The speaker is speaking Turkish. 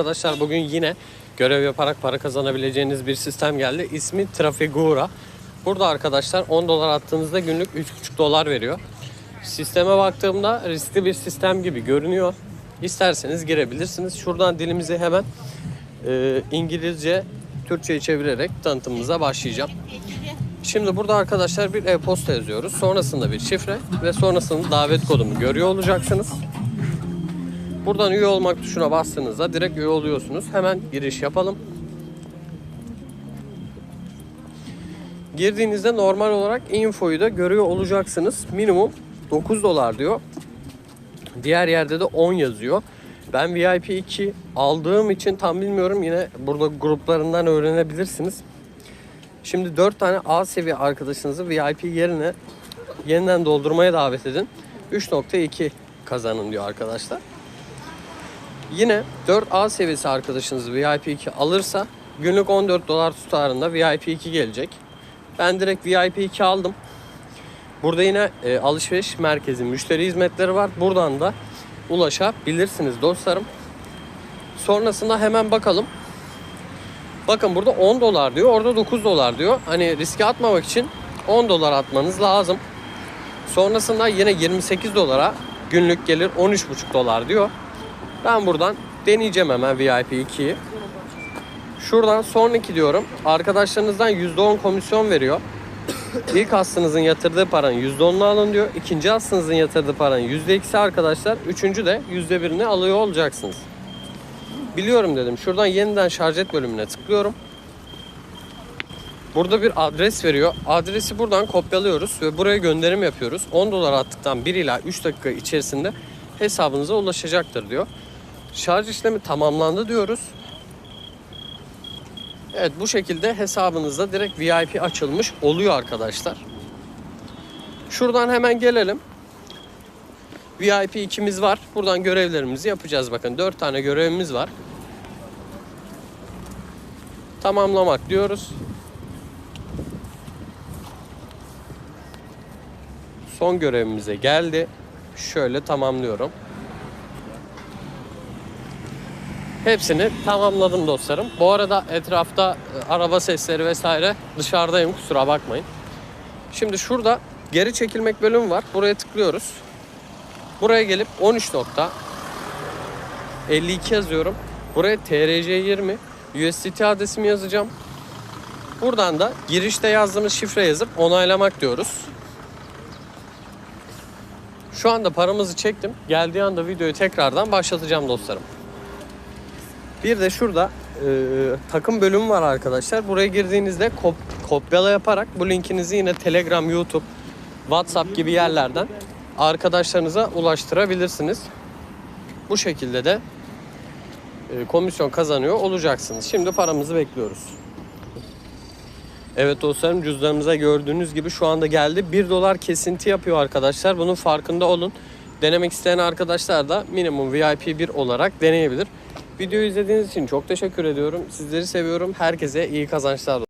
Arkadaşlar bugün yine görev yaparak para kazanabileceğiniz bir sistem geldi. İsmi Trafigura. Burada arkadaşlar 10 dolar attığınızda günlük 3,5 dolar veriyor. Sisteme baktığımda riskli bir sistem gibi görünüyor. İsterseniz girebilirsiniz. Şuradan dilimizi hemen e, İngilizce Türkçe'ye çevirerek tanıtımımıza başlayacağım. Şimdi burada arkadaşlar bir e-posta yazıyoruz. Sonrasında bir şifre ve sonrasında davet kodumu görüyor olacaksınız. Buradan üye olmak tuşuna bastığınızda direkt üye oluyorsunuz. Hemen giriş yapalım. Girdiğinizde normal olarak infoyu da görüyor olacaksınız. Minimum 9 dolar diyor. Diğer yerde de 10 yazıyor. Ben VIP 2 aldığım için tam bilmiyorum. Yine burada gruplarından öğrenebilirsiniz. Şimdi 4 tane A seviye arkadaşınızı VIP yerine yeniden doldurmaya davet edin. 3.2 kazanın diyor arkadaşlar. Yine 4A seviyesi arkadaşınız VIP 2 alırsa günlük 14 dolar tutarında VIP 2 gelecek. Ben direkt VIP 2 aldım. Burada yine e, alışveriş merkezi müşteri hizmetleri var. Buradan da ulaşabilirsiniz dostlarım. Sonrasında hemen bakalım. Bakın burada 10 dolar diyor. Orada 9 dolar diyor. Hani riske atmamak için 10 dolar atmanız lazım. Sonrasında yine 28 dolara günlük gelir 13,5 dolar diyor. Ben buradan deneyeceğim hemen VIP 2'yi. Şuradan sonraki diyorum. Arkadaşlarınızdan %10 komisyon veriyor. İlk hastanızın yatırdığı paranın %10'unu alın diyor. İkinci hastanızın yatırdığı paranın %2'si arkadaşlar. Üçüncü de %1'ini alıyor olacaksınız. Biliyorum dedim. Şuradan yeniden şarj et bölümüne tıklıyorum. Burada bir adres veriyor. Adresi buradan kopyalıyoruz ve buraya gönderim yapıyoruz. 10 dolar attıktan 1 ila 3 dakika içerisinde hesabınıza ulaşacaktır diyor. Şarj işlemi tamamlandı diyoruz. Evet bu şekilde hesabınızda direkt VIP açılmış oluyor arkadaşlar. Şuradan hemen gelelim. VIP ikimiz var. Buradan görevlerimizi yapacağız. Bakın 4 tane görevimiz var. Tamamlamak diyoruz. Son görevimize geldi. Şöyle tamamlıyorum. Hepsini tamamladım dostlarım. Bu arada etrafta e, araba sesleri vesaire dışarıdayım kusura bakmayın. Şimdi şurada geri çekilmek bölümü var. Buraya tıklıyoruz. Buraya gelip 13 nokta 52 yazıyorum. Buraya TRC20 USDT adresimi yazacağım. Buradan da girişte yazdığımız şifre yazıp onaylamak diyoruz. Şu anda paramızı çektim. Geldiği anda videoyu tekrardan başlatacağım dostlarım. Bir de şurada e, takım bölümü var arkadaşlar. Buraya girdiğinizde kop- kopyala yaparak bu linkinizi yine Telegram, YouTube, WhatsApp gibi yerlerden arkadaşlarınıza ulaştırabilirsiniz. Bu şekilde de e, komisyon kazanıyor olacaksınız. Şimdi paramızı bekliyoruz. Evet dostlarım cüzdanımıza gördüğünüz gibi şu anda geldi. 1 dolar kesinti yapıyor arkadaşlar. Bunun farkında olun. Denemek isteyen arkadaşlar da minimum VIP 1 olarak deneyebilir. Videoyu izlediğiniz için çok teşekkür ediyorum. Sizleri seviyorum. Herkese iyi kazançlar.